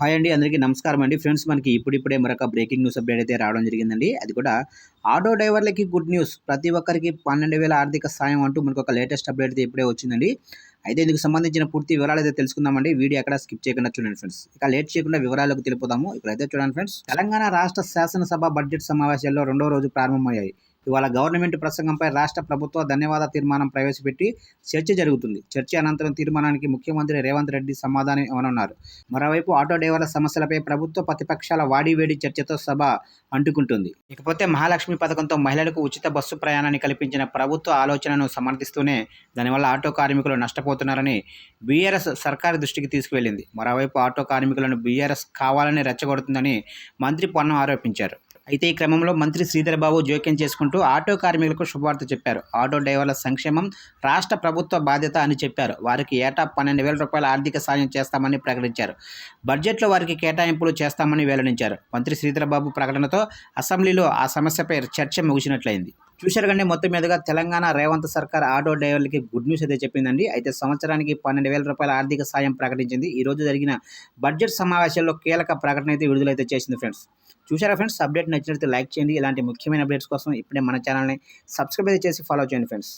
Hi అండి అందరికీ నమస్కారం అండి. ఫ్రెండ్స్ మనకి ఇప్పుడిప్పుడే మరొక బ్రేకింగ్ న్యూస్ అప్డేట్ అయితే రావడం జరిగిందండి. అది కూడా ఆటో డ్రైవర్లకి గుడ్ న్యూస్ ప్రతి ఒక్కరికి పన్నెండు వేల ఆర్థిక సాయం అంటూ మనకు ఒక లేటెస్ట్ అప్డేట్ అయితే ఇప్పుడే వచ్చిందండి. అయితే ఇందుకు సంబంధించిన పూర్తి వివరాలు అయితే తెలుసుకుందామండి. వీడియో ఎక్కడ స్కిప్ చేయకుండా చూడండి ఫ్రెండ్స్. ఇక లేట్ చేయకుండా వివరాలకు తెలుపుదాము ఇక్కడైతే చూడండి ఫ్రెండ్స్. తెలంగాణ రాష్ట్ర శాసనసభ బడ్జెట్ సమావేశాల్లో రెండో రోజు ప్రారంభమయ్యాయి. ఇవాళ గవర్నమెంట్ ప్రసంగంపై రాష్ట్ర ప్రభుత్వ ధన్యవాద తీర్మానం ప్రవేశపెట్టి చర్చ జరుగుతుంది. చర్చ అనంతరం తీర్మానానికి ముఖ్యమంత్రి రేవంత్ రెడ్డి సమాధానం ఇవ్వనున్నారు. మరోవైపు ఆటో డ్రైవర్ల సమస్యలపై ప్రభుత్వ ప్రతిపక్షాల వాడివేడి చర్చతో సభ అంటుకుంటుంది. ఇకపోతే మహాలక్ష్మి పథకంతో మహిళలకు ఉచిత బస్సు ప్రయాణాన్ని కల్పించిన ప్రభుత్వ ఆలోచనను సమర్థిస్తూనే దానివల్ల ఆటో కార్మికులు నష్టపోతున్నారని బీఆర్ఎస్ సర్కారు దృష్టికి తీసుకువెళ్ళింది. మరోవైపు ఆటో కార్మికులను బీఆర్ఎస్ కావాలని రెచ్చగొడుతుందని మంత్రి పొన్నం ఆరోపించారు. అయితే ఈ క్రమంలో మంత్రి శ్రీధరబాబు జోక్యం చేసుకుంటూ ఆటో కార్మికులకు శుభవార్త చెప్పారు. ఆటో డ్రైవర్ల సంక్షేమం రాష్ట్ర ప్రభుత్వ బాధ్యత అని చెప్పారు. వారికి ఏటా పన్నెండు వేల రూపాయల ఆర్థిక సాయం చేస్తామని ప్రకటించారు. బడ్జెట్లో వారికి కేటాయింపులు చేస్తామని వెల్లడించారు. మంత్రి శ్రీధరబాబు ప్రకటనతో అసెంబ్లీలో ఆ సమస్యపై చర్చ ముగిసినట్లయింది. చూశారు కంటే మొత్తం మీదుగా తెలంగాణ రేవంత్ సర్కార్ ఆటో డ్రైవర్లకి గుడ్ న్యూస్ అయితే చెప్పిందండి. అయితే సంవత్సరానికి పన్నెండు వేల రూపాయల ఆర్థిక సాయం ప్రకటించింది. ఈ రోజు జరిగిన బడ్జెట్ సమావేశాల్లో కీలక ప్రకటన అయితే విడుదలైతే చేసింది ఫ్రెండ్స్. చూసారా ఫ్రెండ్స్? అప్డేట్ నచ్చినట్లయితే లైక్ చేయండి. ఇలాంటి ముఖ్యమైన అప్డేట్స్ కోసం ఇప్పుడే మన ఛానల్ని సబ్స్క్రైబ్ అయితే చేసి ఫాలో చేయండి ఫ్రెండ్స్.